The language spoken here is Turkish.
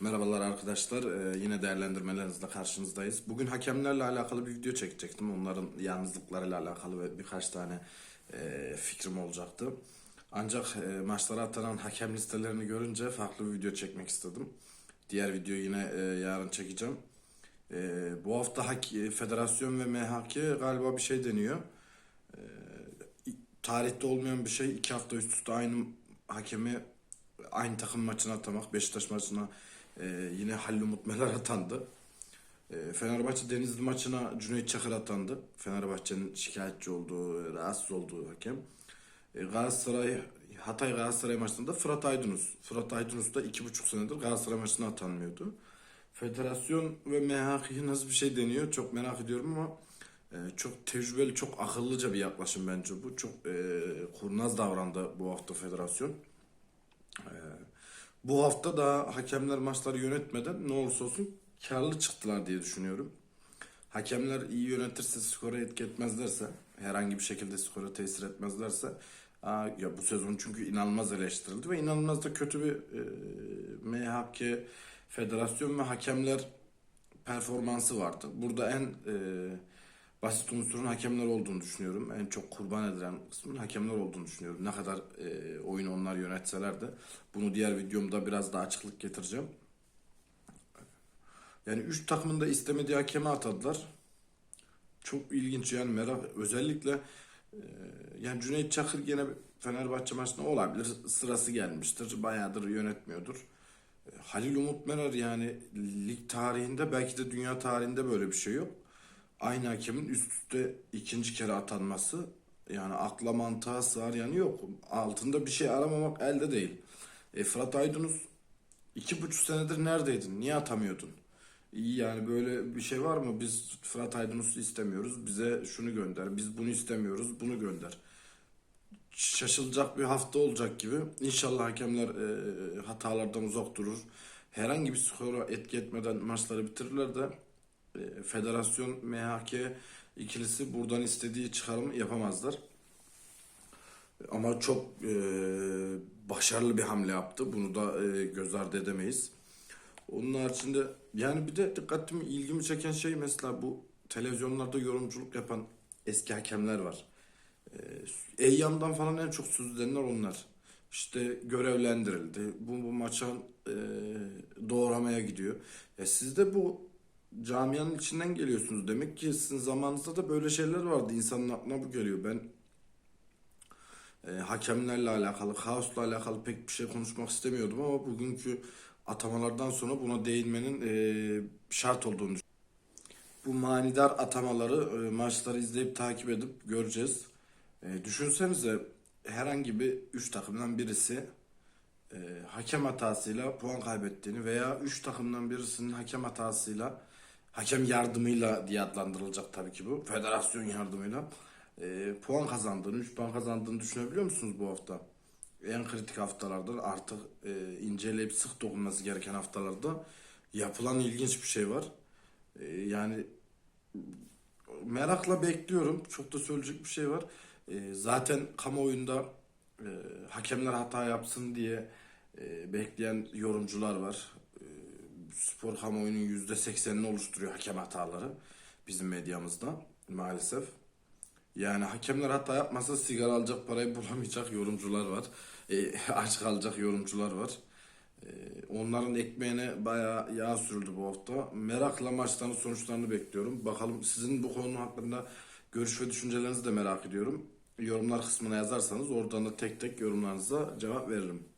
Merhabalar arkadaşlar. Ee, yine değerlendirmelerinizle karşınızdayız. Bugün hakemlerle alakalı bir video çekecektim. Onların yalnızlıklarıyla alakalı ve birkaç tane e, fikrim olacaktı. Ancak e, maçlara atanan hakem listelerini görünce farklı bir video çekmek istedim. Diğer videoyu yine e, yarın çekeceğim. E, bu hafta hak, e, federasyon ve MHK galiba bir şey deniyor. E, tarihte olmayan bir şey. iki hafta üst üste aynı hakemi aynı takım maçına atamak. Beşiktaş maçına e, yine Halil Umut Meler atandı. E, Fenerbahçe Denizli maçına Cüneyt Çakır atandı. Fenerbahçe'nin şikayetçi olduğu, rahatsız olduğu hakem. E, Galatasaray Hatay Galatasaray maçında Fırat Aydınus. Fırat Aydınus da iki buçuk senedir Galatasaray maçına atanmıyordu. Federasyon ve MHK'ye nasıl bir şey deniyor çok merak ediyorum ama e, çok tecrübeli, çok akıllıca bir yaklaşım bence bu. Çok e, kurnaz davrandı bu hafta federasyon. E, bu hafta da hakemler maçları yönetmeden ne olursa olsun karlı çıktılar diye düşünüyorum. Hakemler iyi yönetirse, skora etki etmezlerse, herhangi bir şekilde skora tesir etmezlerse, aa, ya bu sezon çünkü inanılmaz eleştirildi ve inanılmaz da kötü bir e, MHK, federasyon ve hakemler performansı vardı. Burada en e, basit unsurun hakemler olduğunu düşünüyorum. En çok kurban edilen kısmın hakemler olduğunu düşünüyorum. Ne kadar e, oyunu onlar yönetseler de. Bunu diğer videomda biraz daha açıklık getireceğim. Yani üç takımın da istemediği hakemi atadılar. Çok ilginç yani merak. Özellikle e, yani Cüneyt Çakır gene Fenerbahçe maçında olabilir. Sırası gelmiştir. Bayağıdır yönetmiyordur. E, Halil Umut Meler yani lig tarihinde belki de dünya tarihinde böyle bir şey yok. Aynı hakemin üst üste ikinci kere atanması yani akla mantığa sığar yani yok. Altında bir şey aramamak elde değil. E, Fırat Aydınus iki buçuk senedir neredeydin? Niye atamıyordun? Yani böyle bir şey var mı? Biz Fırat Aydınus'u istemiyoruz. Bize şunu gönder. Biz bunu istemiyoruz. Bunu gönder. Şaşılacak bir hafta olacak gibi. İnşallah hakemler e, hatalardan uzak durur. Herhangi bir skora etki etmeden maçları bitirirler de federasyon MHK ikilisi buradan istediği çıkarımı yapamazlar. Ama çok e, başarılı bir hamle yaptı. Bunu da e, göz ardı edemeyiz. Onun haricinde yani bir de dikkatimi ilgimi çeken şey mesela bu televizyonlarda yorumculuk yapan eski hakemler var. Ee, Eyyam'dan falan en çok söz edenler onlar. İşte görevlendirildi. Bu, bu maça e, doğramaya gidiyor. Ya siz bu camianın içinden geliyorsunuz. Demek ki sizin zamanınızda da böyle şeyler vardı. İnsanın aklına bu geliyor. Ben e, hakemlerle alakalı, kaosla alakalı pek bir şey konuşmak istemiyordum ama bugünkü atamalardan sonra buna değinmenin e, şart olduğunu. Bu manidar atamaları e, maçları izleyip takip edip göreceğiz. E, düşünsenize herhangi bir üç takımdan birisi e, hakem hatasıyla puan kaybettiğini veya üç takımdan birisinin hakem hatasıyla hakem yardımıyla diye adlandırılacak tabii ki bu. Federasyon yardımıyla e, puan kazandığını, 3 puan kazandığını düşünebiliyor musunuz bu hafta? En kritik haftalarda artık e, inceleyip sık dokunması gereken haftalarda yapılan ilginç bir şey var. E, yani merakla bekliyorum. Çok da söyleyecek bir şey var. E, zaten kamuoyunda e, hakemler hata yapsın diye e, bekleyen yorumcular var. Spor kamuoyunun yüzde seksenini oluşturuyor hakem hataları bizim medyamızda maalesef. Yani hakemler hata yapmasa sigara alacak parayı bulamayacak yorumcular var. E, aç kalacak yorumcular var. E, onların ekmeğine bayağı yağ sürüldü bu hafta. Merakla maçların sonuçlarını bekliyorum. Bakalım sizin bu konu hakkında görüş ve düşüncelerinizi de merak ediyorum. Yorumlar kısmına yazarsanız oradan da tek tek yorumlarınıza cevap veririm.